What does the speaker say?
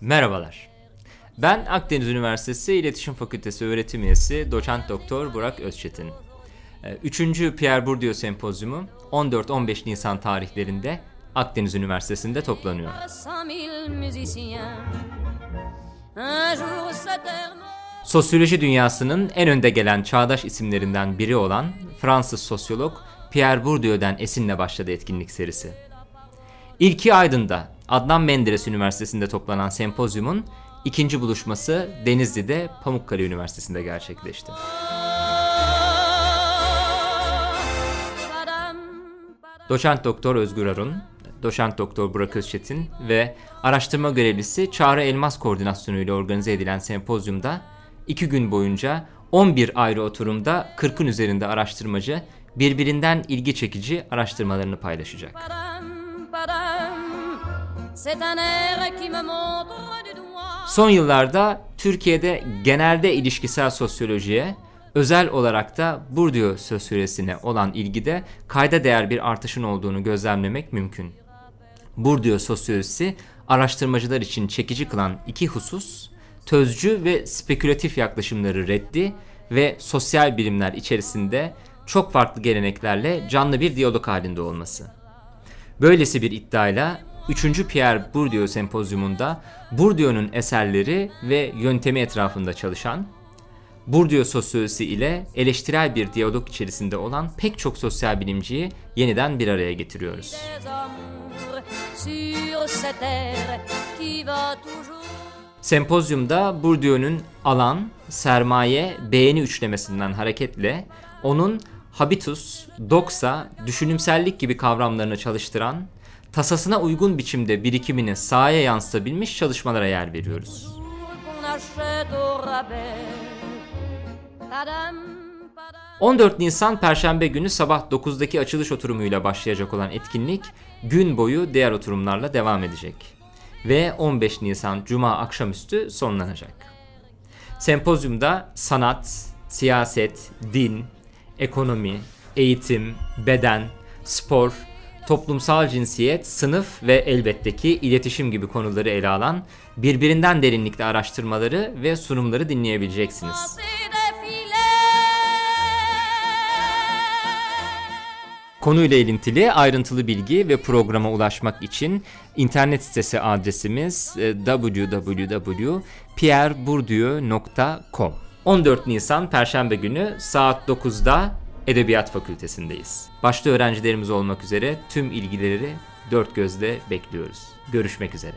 Merhabalar. Ben Akdeniz Üniversitesi İletişim Fakültesi öğretim üyesi doçent doktor Burak Özçetin. Ee, Üçüncü Pierre Bourdieu Sempozyumu 14-15 Nisan tarihlerinde Akdeniz Üniversitesi'nde toplanıyor. 100 000 musiciens. Un jour se terme. Sosyoloji dünyasının en önde gelen çağdaş isimlerinden biri olan Fransız sosyolog Pierre Bourdieu'den esinle başladı etkinlik serisi. İlki Aydın'da Adnan Menderes Üniversitesi'nde toplanan sempozyumun ikinci buluşması Denizli'de Pamukkale Üniversitesi'nde gerçekleşti. Doçent Doktor Özgür Arun, Doçent Doktor Burak Özçetin ve araştırma görevlisi Çağrı Elmas koordinasyonu ile organize edilen sempozyumda iki gün boyunca 11 ayrı oturumda 40'ın üzerinde araştırmacı birbirinden ilgi çekici araştırmalarını paylaşacak. Padam, Son yıllarda Türkiye'de genelde ilişkisel sosyolojiye, özel olarak da Bourdieu sosyolojisine olan ilgide kayda değer bir artışın olduğunu gözlemlemek mümkün. Bourdieu sosyolojisi araştırmacılar için çekici kılan iki husus, tözcü ve spekülatif yaklaşımları reddi ve sosyal bilimler içerisinde çok farklı geleneklerle canlı bir diyalog halinde olması. Böylesi bir iddiayla 3. Pierre Bourdieu sempozyumunda Bourdieu'nun eserleri ve yöntemi etrafında çalışan, Bourdieu sosyolojisi ile eleştirel bir diyalog içerisinde olan pek çok sosyal bilimciyi yeniden bir araya getiriyoruz. Sempozyumda Bourdieu'nun alan, sermaye, beğeni üçlemesinden hareketle onun habitus, doksa, düşünümsellik gibi kavramlarını çalıştıran, tasasına uygun biçimde birikimini sahaya yansıtabilmiş çalışmalara yer veriyoruz. padam. 14 Nisan Perşembe günü sabah 9'daki açılış oturumuyla başlayacak olan etkinlik gün boyu diğer oturumlarla devam edecek. Ve 15 Nisan Cuma akşamüstü sonlanacak. Sempozyumda sanat, siyaset, din, ekonomi, eğitim, beden, spor, toplumsal cinsiyet, sınıf ve elbette ki iletişim gibi konuları ele alan birbirinden derinlikte araştırmaları ve sunumları dinleyebileceksiniz. Konuyla ilintili ayrıntılı bilgi ve programa ulaşmak için internet sitesi adresimiz e, www.pierrebourdieu.com 14 Nisan Perşembe günü saat 9'da Edebiyat Fakültesindeyiz. Başta öğrencilerimiz olmak üzere tüm ilgileri dört gözle bekliyoruz. Görüşmek üzere.